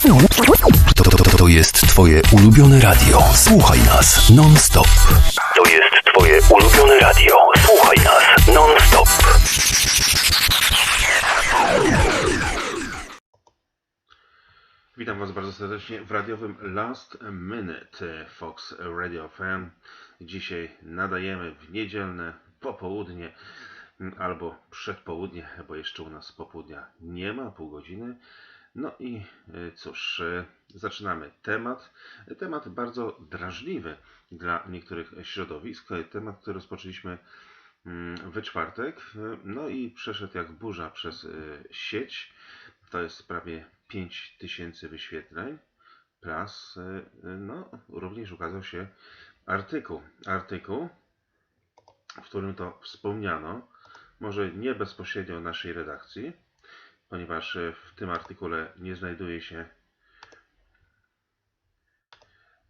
To, to, to, to jest twoje ulubione radio. Słuchaj nas non-stop. To jest twoje ulubione radio. Słuchaj nas non-stop. Witam Was bardzo serdecznie w radiowym Last Minute Fox Radio FM. Dzisiaj nadajemy w niedzielne popołudnie albo przedpołudnie, bo jeszcze u nas popołudnia nie ma, pół godziny. No i y, cóż, y, zaczynamy temat. Temat bardzo drażliwy dla niektórych środowisk. Temat, który rozpoczęliśmy mm, we czwartek. No i przeszedł jak burza przez y, sieć. To jest prawie 5000 wyświetleń. Plus, no, również ukazał się artykuł. Artykuł, w którym to wspomniano, może nie bezpośrednio naszej redakcji, ponieważ y, w tym artykule nie znajduje się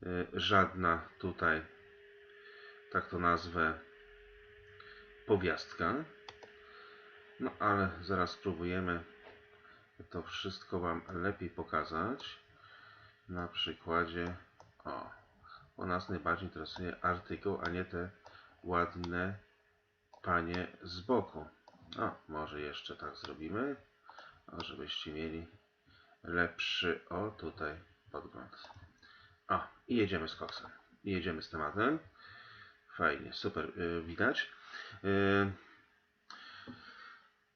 y, żadna tutaj, tak to nazwę, powiastka. No ale zaraz spróbujemy to wszystko Wam lepiej pokazać na przykładzie o, bo nas najbardziej interesuje artykuł, a nie te ładne panie z boku. O, może jeszcze tak zrobimy, o, żebyście mieli lepszy, o tutaj podgląd. O, i jedziemy z koksem. I jedziemy z tematem. Fajnie, super, yy, widać. Yy,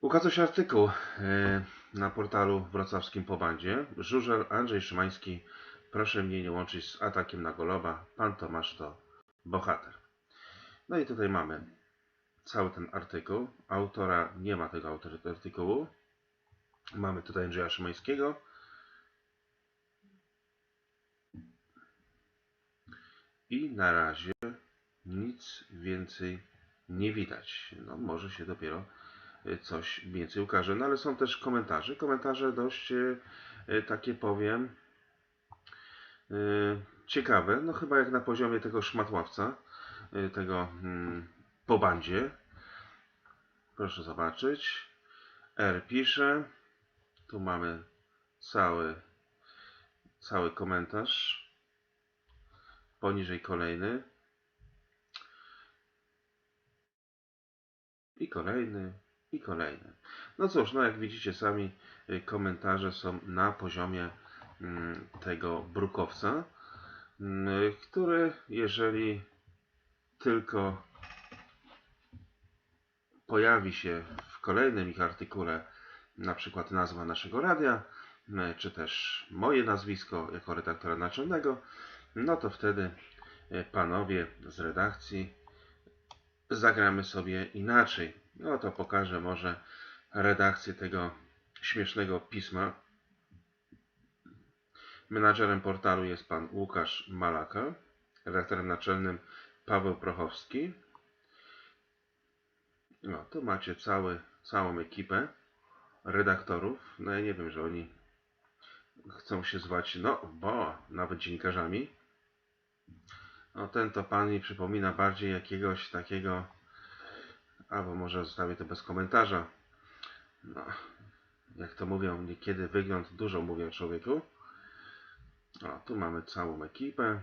Ukazał się artykuł e, na portalu wrocławskim po bandzie. Żużel Andrzej Szymański, proszę mnie nie łączyć z atakiem na Goloba. Pan Tomasz to bohater. No i tutaj mamy cały ten artykuł. Autora nie ma tego artykułu. Mamy tutaj Andrzeja Szymańskiego. I na razie nic więcej nie widać. No może się dopiero coś więcej ukaże. No ale są też komentarze. Komentarze dość e, takie powiem e, ciekawe. No chyba jak na poziomie tego szmatławca, e, tego mm, po bandzie. Proszę zobaczyć. R pisze. Tu mamy cały, cały komentarz. Poniżej kolejny. I kolejny, i kolejny. No cóż, no jak widzicie sami, y, komentarze są na poziomie mm, tego brukowca, mm, który jeżeli tylko pojawi się w kolejnym ich artykule na przykład nazwa naszego radia, y, czy też moje nazwisko jako redaktora naczelnego, no to wtedy y, panowie z redakcji zagramy sobie inaczej. No to pokażę może redakcję tego śmiesznego pisma. Menadżerem portalu jest pan Łukasz Malaka, redaktorem naczelnym Paweł Prochowski. No, tu macie cały, całą ekipę redaktorów. No ja nie wiem, że oni chcą się zwać, no bo nawet dziennikarzami. No ten to pan mi przypomina bardziej jakiegoś takiego, albo może zostawię to bez komentarza. No, jak to mówią, niekiedy wygląd dużo mówi o człowieku. O, tu mamy całą ekipę.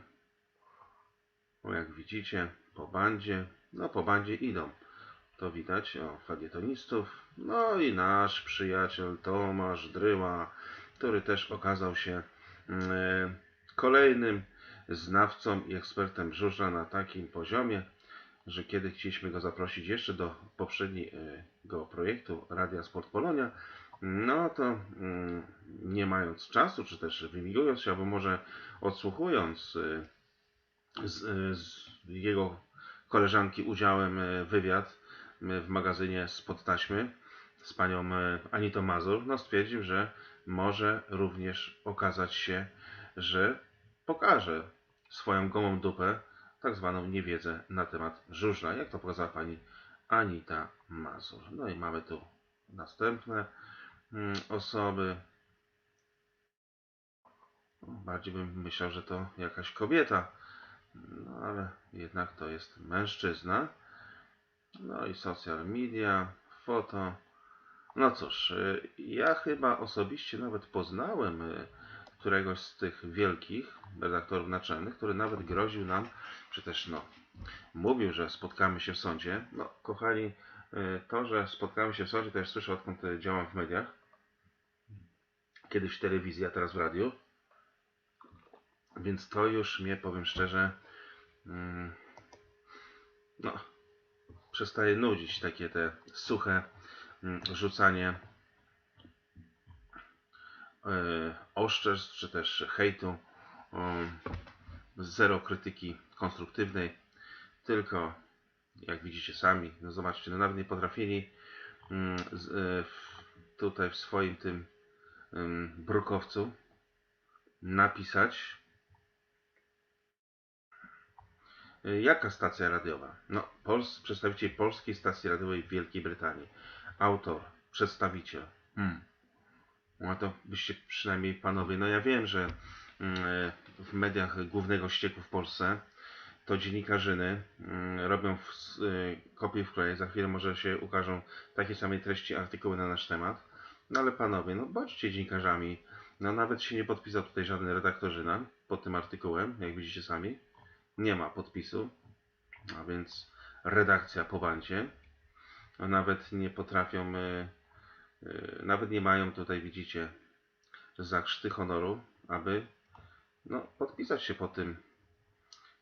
O, jak widzicie, po bandzie. No, po bandzie idą. To widać, o, felietonistów. No i nasz przyjaciel Tomasz Dryła, który też okazał się mm, kolejnym znawcą i ekspertem żużla na takim poziomie, że kiedy chcieliśmy go zaprosić jeszcze do poprzedniego projektu Radia Sport Polonia, no to mm, nie mając czasu, czy też wymigując się, albo może odsłuchując y, z, y, z jego koleżanki udziałem wywiad w magazynie Spod Taśmy z panią y, Anitą Mazur, no stwierdził, że może również okazać się, że pokaże swoją gołą dupę, tak zwaną niewiedzę na temat żużla, jak to pokazała pani Anita Mazur. No i mamy tu następne mm, osoby. Bardziej bym myślał, że to jakaś kobieta, no ale jednak to jest mężczyzna. No i social media, foto. No cóż, y, ja chyba osobiście nawet poznałem y, któregoś z tych wielkich redaktorów naczelnych, który nawet groził nam, czy też no, mówił, że spotkamy się w sądzie. No, kochani, y, to, że spotkamy się w sądzie, to już słyszę odkąd działam w mediach. Kiedyś w telewizji, a teraz w radiu. Więc to już mnie, powiem szczerze, mm, no, przestaje nudzić takie te suche mm, rzucanie e, oszczerstw, czy też hejtu, um, zero krytyki konstruktywnej, tylko jak widzicie sami, no zobaczcie, no nawet nie potrafili mm, e, tutaj w swoim tym ym, brukowcu napisać y, jaka stacja radiowa? No, Pols, przedstawiciel polskiej stacji radiowej w Wielkiej Brytanii. Autor, przedstawiciel. Hmm. No to byście przynajmniej panowie, no ja wiem, że mm, e, w mediach głównego ścieku w Polsce to dziennikarzyny mm, robią w, y, kopiuj w klej. Za chwilę może się ukażą takie same treści artykuły na nasz temat. No ale panowie, no bądźcie dziennikarzami. No nawet się nie podpisał tutaj żaden redaktorzyna pod tym artykułem, jak widzicie sami. Nie ma podpisu, a więc redakcja po bandzie. No, nawet nie potrafią, y, y, nawet nie mają tutaj, widzicie, za honoru, aby no, podpisać się pod tym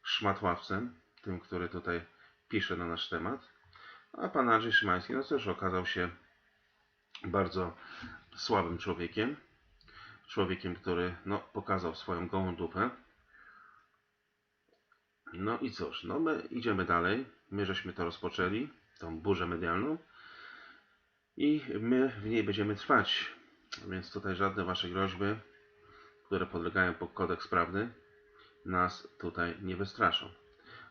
szmatławcem, tym, który tutaj pisze na nasz temat. A pan Andrzej Szymański, no cóż, okazał się bardzo słabym człowiekiem. Człowiekiem, który no, pokazał swoją gołą dupę. No i cóż, no my idziemy dalej. My żeśmy to rozpoczęli, tą burzę medialną. I my w niej będziemy trwać. Więc tutaj żadne wasze groźby, które podlegają pod kodeks prawny, nas tutaj nie wystraszą.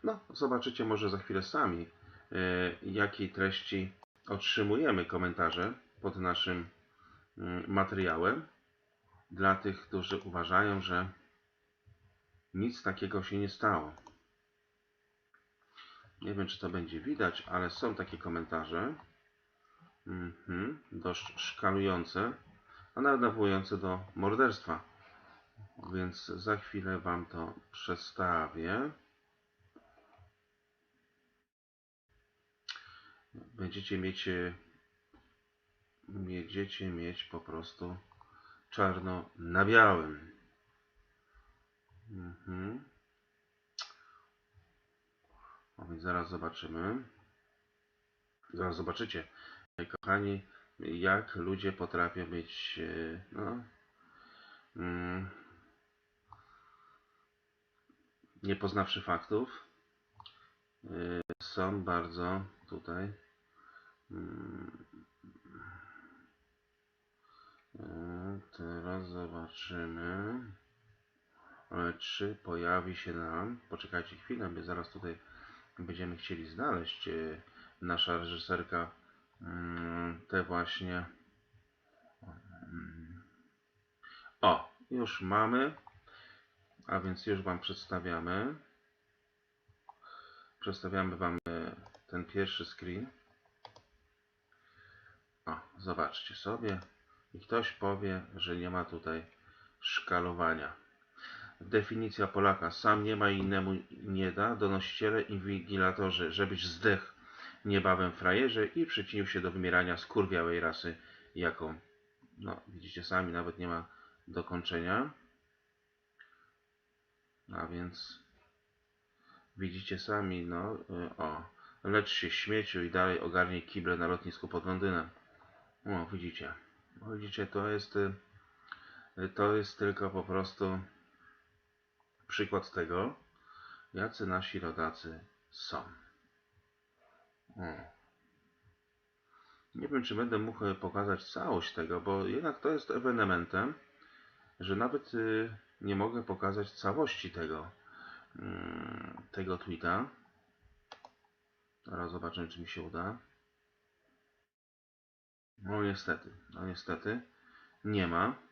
No, zobaczycie może za chwilę sami, e, jakiej treści otrzymujemy komentarze pod naszym mm, materiałem. Dla tych, którzy uważają, że nic takiego się nie stało. Nie wiem, czy to będzie widać, ale są takie komentarze. Mhm, dość szkalujące, a nawet nawołujące do morderstwa. Więc za chwilę Wam to przedstawię. Będziecie mieć, e, będziecie mieć po prostu czarno na białym. Mhm. A więc zaraz zobaczymy. Zaraz zobaczycie, kochani, jak ludzie potrafią być, e, no, mm, nie poznawszy faktów, y, są bardzo tutaj mm, y, teraz zobaczymy e, czy pojawi się nam poczekajcie chwilę, my zaraz tutaj będziemy chcieli znaleźć y, nasza reżyserka mm, te właśnie mm, o, już mamy a więc już Wam przedstawiamy. Przedstawiamy Wam e, ten pierwszy screen. O, zobaczcie sobie. I ktoś powie, że nie ma tutaj szkalowania. Definicja Polaka. Sam nie ma i innemu nie da. Donosiciele, inwigilatorzy, żebyś zdech niebawem frajerze i przyczynił się do wymierania skurwiałej rasy, jaką, no widzicie sami, nawet nie ma dokończenia. A więc widzicie sami, no y, o, lecz się śmieciu i dalej ogarnij kible na lotnisku pod Londynem. O, widzicie. No, widzicie, to jest y, to jest tylko po prostu przykład tego, jacy nasi rodacy są. O. Nie wiem, czy będę mógł e, pokazać całość tego, bo jednak to jest ewenementem, że nawet y, nie mogę pokazać całości tego, mm, tego tweeta. Teraz zobaczymy, czy mi się uda. No niestety, no niestety nie ma.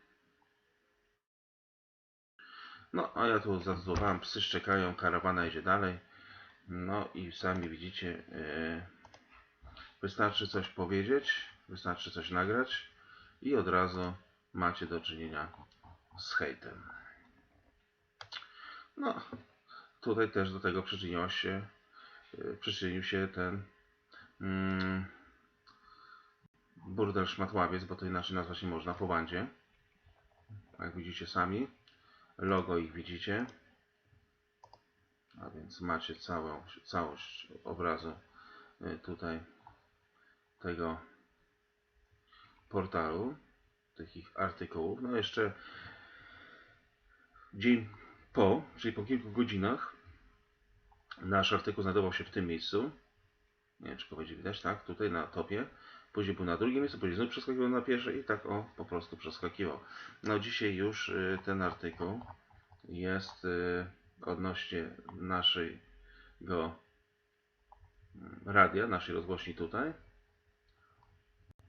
No, a ja tu zadzwoniłem, psy szczekają, karawana idzie dalej. No i sami widzicie, yy, wystarczy coś powiedzieć, wystarczy coś nagrać i od razu macie do czynienia z hejtem. No, tutaj też do tego przyczyniła się, y, przyczynił się ten mm, burdel szmatławiec, bo to inaczej nazwać nie można, po bandzie. Jak widzicie sami, logo ich widzicie. A więc macie całą, całość obrazu y, tutaj tego portalu, tych ich artykułów. No jeszcze dzień po, czyli po kilku godzinach, nasz artykuł znajdował się w tym miejscu. Nie wiem, czy to będzie widać, tak? Tutaj na topie. Później był na drugim miejscu, później znów przeskakiwał na pierwsze i tak o, po prostu przeskakiwał. No dzisiaj już y, ten artykuł jest y, odnośnie naszego mm, radia, naszej rozgłośni tutaj.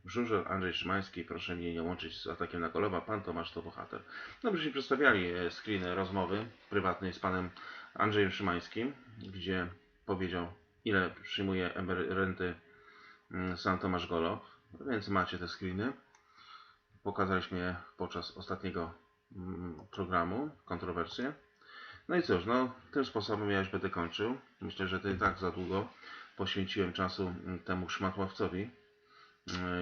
Żużel Andrzej Szymański, proszę mnie nie łączyć z atakiem na Kolowa, pan Tomasz to bohater. No byśmy przedstawiali e, screeny rozmowy prywatnej z panem Andrzejem Szymańskim, gdzie powiedział ile przyjmuje emeryty mm, San Tomasz Golo, więc macie te screeny. Pokazaliśmy je podczas ostatniego mm, programu, kontrowersje. No i cóż, no tym sposobem ja już będę kończył. Myślę, że to i tak za długo poświęciłem czasu mm, temu szmatławcowi,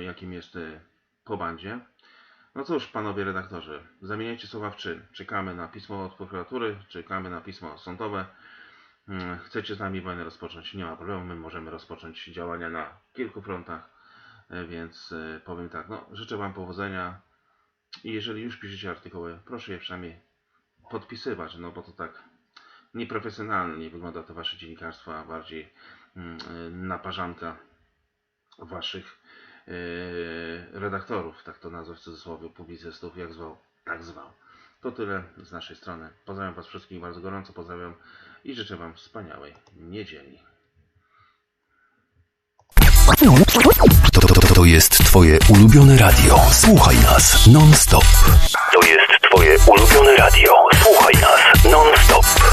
jakim jest y, po bandzie. No cóż, panowie redaktorzy, zamieniajcie słowa w czyn. Czekamy na pismo od prokuratury, czekamy na pismo sądowe. Mm, Chcecie z nami wojnę rozpocząć? Nie ma problemu, my możemy rozpocząć działania na kilku frontach, y, więc y, powiem tak, no życzę wam powodzenia i jeżeli już piszecie artykuły, proszę je przynajmniej podpisywać, no bo to tak nieprofesjonalnie wygląda to wasze dziennikarstwo, a bardziej mm, y, naparzanka waszych redaktorów, tak to nazwę w cudzysłowie, publicystów, jak zwał, tak zwał. To tyle z naszej strony. Pozdrawiam was wszystkich bardzo gorąco, pozdrawiam i życzę wam wspaniałej niedzieli. To, to, to, to jest twoje ulubione radio. Słuchaj nas non stop. To jest twoje ulubione radio. Słuchaj nas non stop.